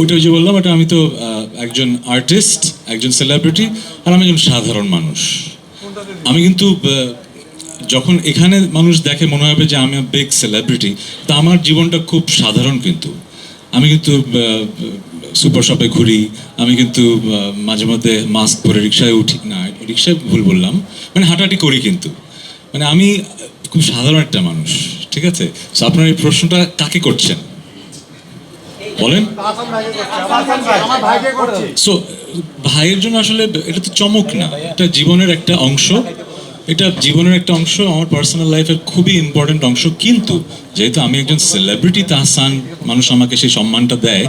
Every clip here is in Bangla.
ওইটা যে বললাম, এটা আমি তো একজন আর্টিস্ট একজন সেলিব্রিটি আর আমি একজন সাধারণ মানুষ। আমি কিন্তু যখন এখানে মানুষ দেখে মনে হবে যে আমি বিগ সেলিব্রিটি তা আমার জীবনটা খুব সাধারণ কিন্তু। আমি কিন্তু সুপার শপে ঘুরি, আমি কিন্তু মাঝে মধ্যে মাস্ক পরে রিক্সায় উঠি। না, রিক্সায় ভুল বললাম মানে হাঁটাহাঁটি করি কিন্তু। মানে আমি খুব সাধারণ একটা মানুষ, ঠিক আছে? তো আপনার এই প্রশ্নটা কাকে করছেন? বলেন। সো ভাইয়ের জন্য আসলে এটা তো চমক না। এটা জীবনের একটা অংশ। এটা জীবনের একটা অংশ, আমার পার্সোনাল লাইফের খুবই ইম্পর্টেন্ট অংশ। কিন্তু যেহেতু আমি একজন সেলিব্রিটি তাহসান মানুষ আমাকে সেই সম্মানটা দেয়।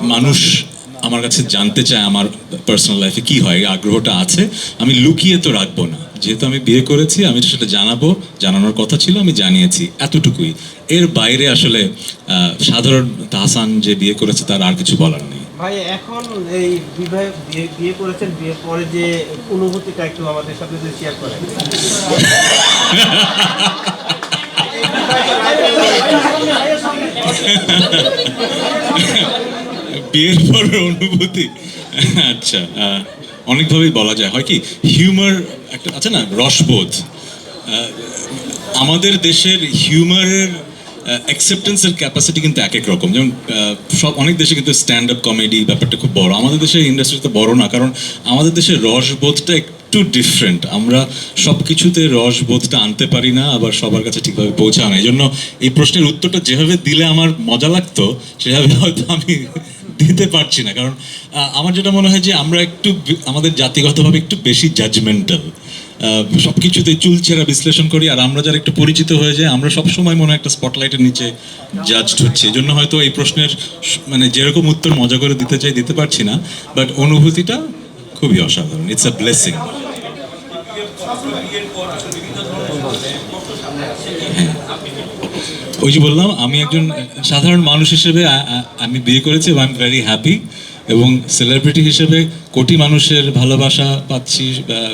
মানুষ আমার কাছে জানতে চায় আমার পার্সোনাল লাইফে কি হয়, আগ্রহটা আছে। আমি লুকিয়ে তো রাখব না। যেহেতু আমি বিয়ে করেছি আমি সেটা জানাব। জানানোর কথা ছিল আমি জানিয়েছি এতটুকুই। এর বাইরে আসলে সাধারণ তাহসান যে বিয়ে করেছে তার আর কিছু বলার নেই। ভাই এখন এই বিবাহ বিয়ে করেছেন বিয়ের পরে যে অনুভূতিটা একটু আমাদের সাথে যদি শেয়ার করেন। বিয়ের পরের অনুভূতি? আচ্ছা অনেকভাবেই বলা যায়। হয় কি হিউমার একটা আছে না, রসবোধ। আমাদের দেশের হিউমারের অ্যাকসেপ্টেন্সের ক্যাপাসিটি কিন্তু এক এক রকম। যেমন সব, অনেক দেশে কিন্তু স্ট্যান্ড আপ কমেডি ব্যাপারটা খুব বড়। আমাদের দেশের ইন্ডাস্ট্রিতে বড় না, কারণ আমাদের দেশের রসবোধটা একটু ডিফারেন্ট আমরা সব কিছুতে রসবোধটা আনতে পারি না, আবার সবার কাছে ঠিকভাবে পৌঁছায় না। এই জন্য এই প্রশ্নের উত্তরটা যেভাবে দিলে আমার মজা লাগতো, সেভাবে হয়তো আমি দিতে পারছি না। কারণ আমার যেটা মনে হয় যে আমরা একটু আমাদের জাতিগতভাবে একটু বেশি জাজমেন্টাল সব কিছুতে চুলচেরা বিশ্লেষণ করি আর আমরা যারা একটু পরিচিত হয়ে যায় আমরা সব সময় মনে একটা স্পটলাইটের নিচে জাজড হচ্ছে। এই জন্য হয়তো এই প্রশ্নের মানে যেরকম উত্তর মজা করে দিতে চাই, দিতে পারছি না। বাট অনুভূতিটা খুবই অসাধারণ। ইটস আ ব্লেসিং ওই যে বললাম, আমি একজন সাধারণ মানুষ হিসেবে আমি বিয়ে করেছি এবং আই এম ভেরি হ্যাপি এবং সেলিব্রিটি হিসেবে কোটি মানুষের ভালোবাসা পাচ্ছি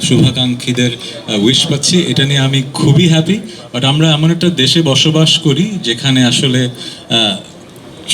শুভাকাঙ্ক্ষীদের উইশ পাচ্ছি, এটা নিয়ে আমি খুবই হ্যাপি বাট আমরা এমন একটা দেশে বসবাস করি যেখানে আসলে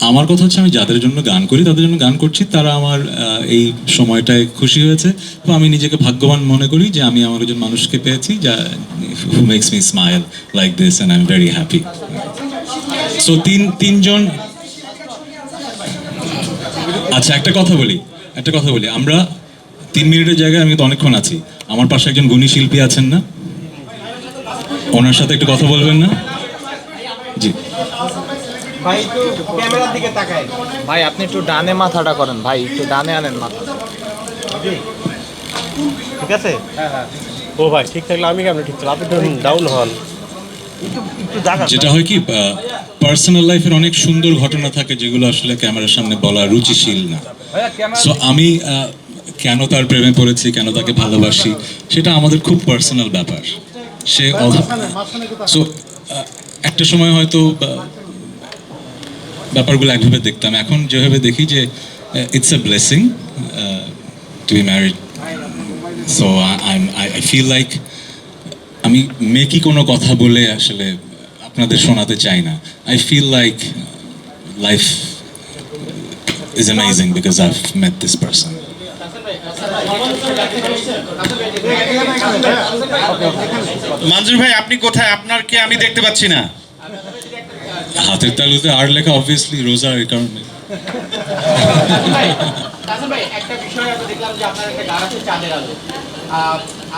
আমার কথা হচ্ছে আমি যাদের জন্য গান করি, তাদের জন্য গান করছি, তারা আমার এই সময়টায় খুশি হয়েছে। তো আমি নিজেকে ভাগ্যবান মনে করি যে আমি আমার একজন মানুষকে পেয়েছি যা who makes me smile like this and I am very happy so তিন, তিনজন আচ্ছা একটা কথা বলি, একটা কথা বলি। আমরা তিন মিনিটের জায়গায় আমি তো অনেকক্ষণ আছি। আমার পাশে একজন গুণী শিল্পী আছেন না? ওনার সাথে একটু কথা বলবেন না? জি। ভাই একটু ক্যামেরার দিকে তাকায় ভাই আপনি একটু ডানে মাথাটা করেন। ভাই একটু ডানে আনেন মাথা। ঠিক আছে? ও ভাই ঠিক থাকলে আমি কেমন ঠিক থাকলে আপনি ডাউন হন। যেটা হয় কি পার্সোনাল লাইফের অনেক সুন্দর ঘটনা থাকে যেগুলো আসলে ক্যামেরার সামনে বলা রুচিশীল না। সো আমি কেন তার প্রেমে পড়েছি কেন তাকে ভালোবাসি সেটা আমাদের খুব পার্সোনাল ব্যাপার। সে সো একটা সময় হয়তো ব্যাপারগুলো একভাবে দেখতাম। এখন যেভাবে দেখি যে it's a blessing to be married so I I feel like আমি মেকি কোনো কথা বলে আসলে আপনাদের শোনাতে চাই না। I feel like life is amazing because I met this person Manjur bhai, আপনি কোথায়? আপনার কে আমি দেখতে পাচ্ছি না? হাতের তালুতে আর লেখা অবভিয়াসলি রোজা এই কারণে। ভাই একটা বিষয় আমরা দেখলাম যে আপনার একটা গান আছে চাঁদের আলো।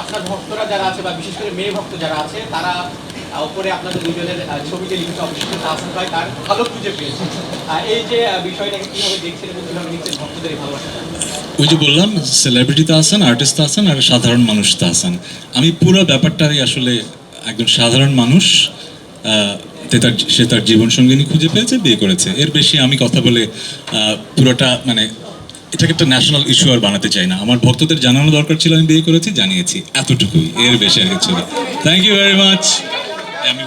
আপনার ভক্তরা যারা আছে বা বিশেষ করে মেয়ে ভক্ত যারা আছে তারা উপরে আপনাদের দুজনের ছবিতে অবশ্যই তাহসান ভাই তার ভালো খুঁজে পেয়েছে। এই যে বিষয়টাকে কীভাবে দেখছেন এবং কীভাবে ভক্তদের এই ভালোবাসাটা ওই যে বললাম সেলিব্রিটি তো আছেন আর্টিস্ট আছেন আর সাধারণ মানুষ তো আছেন। আমি পুরো ব্যাপারটাই আসলে একজন সাধারণ মানুষ তার সে তার জীবন সঙ্গিনী খুঁজে পেয়েছে, বিয়ে করেছে। এর বেশি আমি কথা বলে পুরোটা মানে এটাকে একটা ন্যাশনাল ইস্যু আর বানাতে চাই না। আমার ভক্তদের জানানো দরকার ছিল, আমি বিয়ে করেছি, জানিয়েছি। এতটুকুই, এর বেশি আর কিছু থ্যাংক ইউ ভেরি মাচ আমি।